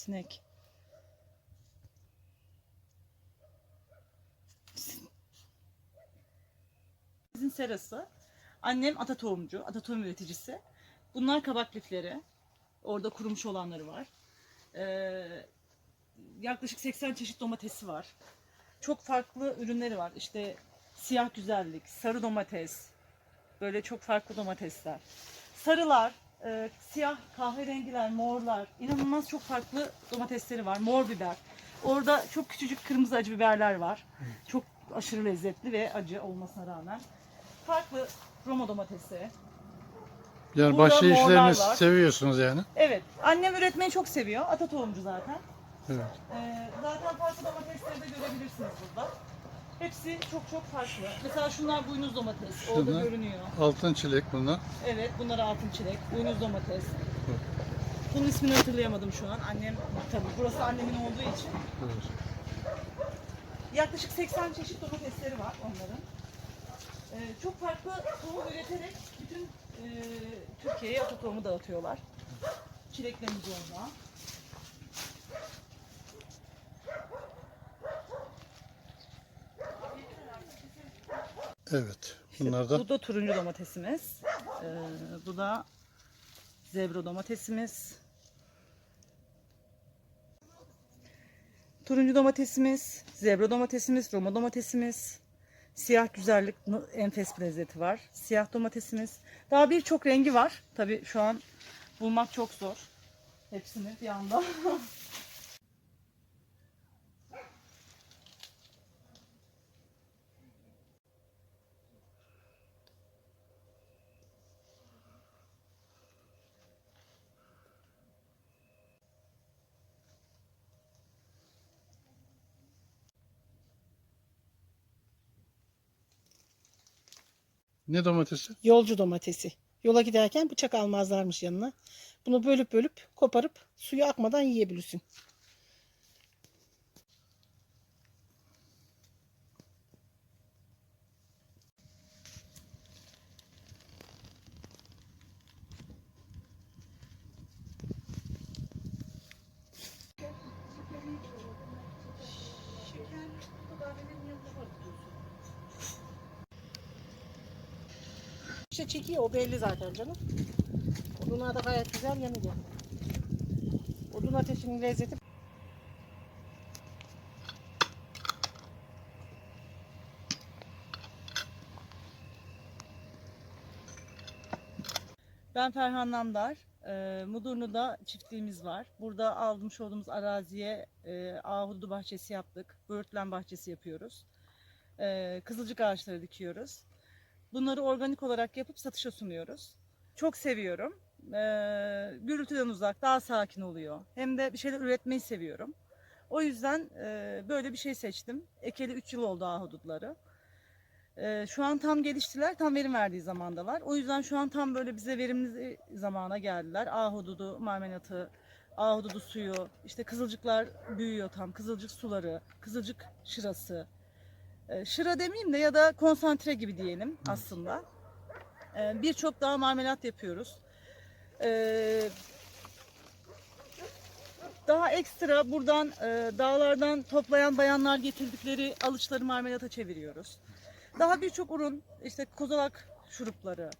Sinek. Bizim serası. Annem ata tohumcu, ata tohum üreticisi. Bunlar kabak lifleri. Orada kurumuş olanları var. Ee, yaklaşık 80 çeşit domatesi var. Çok farklı ürünleri var. İşte siyah güzellik, sarı domates, böyle çok farklı domatesler. Sarılar, e, siyah kahverengiler, morlar, inanılmaz çok farklı domatesleri var. Mor biber. Orada çok küçücük kırmızı acı biberler var. Çok aşırı lezzetli ve acı olmasına rağmen. Farklı Roma domatesi. Yani Burada morlar işlerini var. seviyorsunuz yani. Evet, annem üretmeyi çok seviyor. Ata tohumcu zaten. Evet. Ee, zaten farklı domatesleri de görebilirsiniz burada. Hepsi çok çok farklı. Mesela şunlar buynuz domates. Orada Şunlar. görünüyor. Altın çilek bunlar. Evet, bunlar altın çilek, buynuz domates. Bunun ismini hatırlayamadım şu an. Annem, tabii burası annemin olduğu için. Evet. Yaklaşık 80 çeşit domatesleri var onların. Ee, çok farklı tohum üreterek bütün e, Türkiye'ye ata tohumu dağıtıyorlar. Çileklerimiz orada. Evet. Bunlar da Bu da turuncu domatesimiz. Ee, bu da zebra domatesimiz. Turuncu domatesimiz, zebra domatesimiz, roma domatesimiz. Siyah güzellik enfes bir lezzeti var. Siyah domatesimiz. Daha birçok rengi var. Tabii şu an bulmak çok zor. Hepsini bir anda. ne domatesi? Yolcu domatesi. Yola giderken bıçak almazlarmış yanına. Bunu bölüp bölüp koparıp suyu akmadan yiyebilirsin. İşte çekiyor o belli zaten canım. Odunlar da gayet güzel yanıyor. Odun ateşinin lezzeti Ben Ferhan Namdar. E, Mudurnu'da çiftliğimiz var. Burada almış olduğumuz araziye e, ahududu bahçesi yaptık. Böğürtlen bahçesi yapıyoruz. E, kızılcık ağaçları dikiyoruz. Bunları organik olarak yapıp satışa sunuyoruz. Çok seviyorum. E, gürültüden uzak, daha sakin oluyor. Hem de bir şeyler üretmeyi seviyorum. O yüzden e, böyle bir şey seçtim. Ekeli 3 yıl oldu ahudutları. Ee, şu an tam geliştiler, tam verim verdiği zamandalar. O yüzden şu an tam böyle bize verimli zamana geldiler. Ahududu, marmelatı, ahududu suyu, işte kızılcıklar büyüyor tam, kızılcık suları, kızılcık şırası. Ee, şıra demeyeyim de ya da konsantre gibi diyelim aslında. Ee, Birçok daha marmelat yapıyoruz. Ee, daha ekstra buradan e, dağlardan toplayan bayanlar getirdikleri alıçları marmelata çeviriyoruz. Daha birçok ürün, işte kozalak şurupları,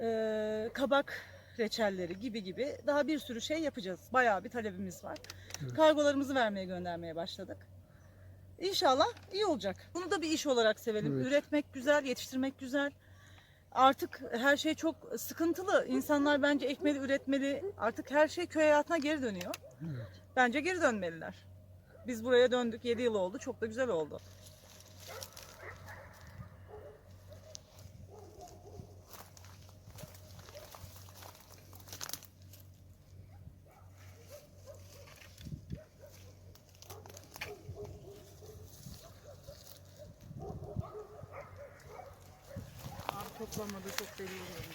e, kabak reçelleri gibi gibi daha bir sürü şey yapacağız. Bayağı bir talebimiz var. Kargolarımızı vermeye göndermeye başladık. İnşallah iyi olacak. Bunu da bir iş olarak sevelim. Evet. Üretmek güzel, yetiştirmek güzel. Artık her şey çok sıkıntılı. İnsanlar bence ekmeli, üretmeli. Artık her şey köy hayatına geri dönüyor. Evet. Bence geri dönmeliler. Biz buraya döndük 7 yıl oldu. Çok da güzel oldu. Toplanmadı çok belli.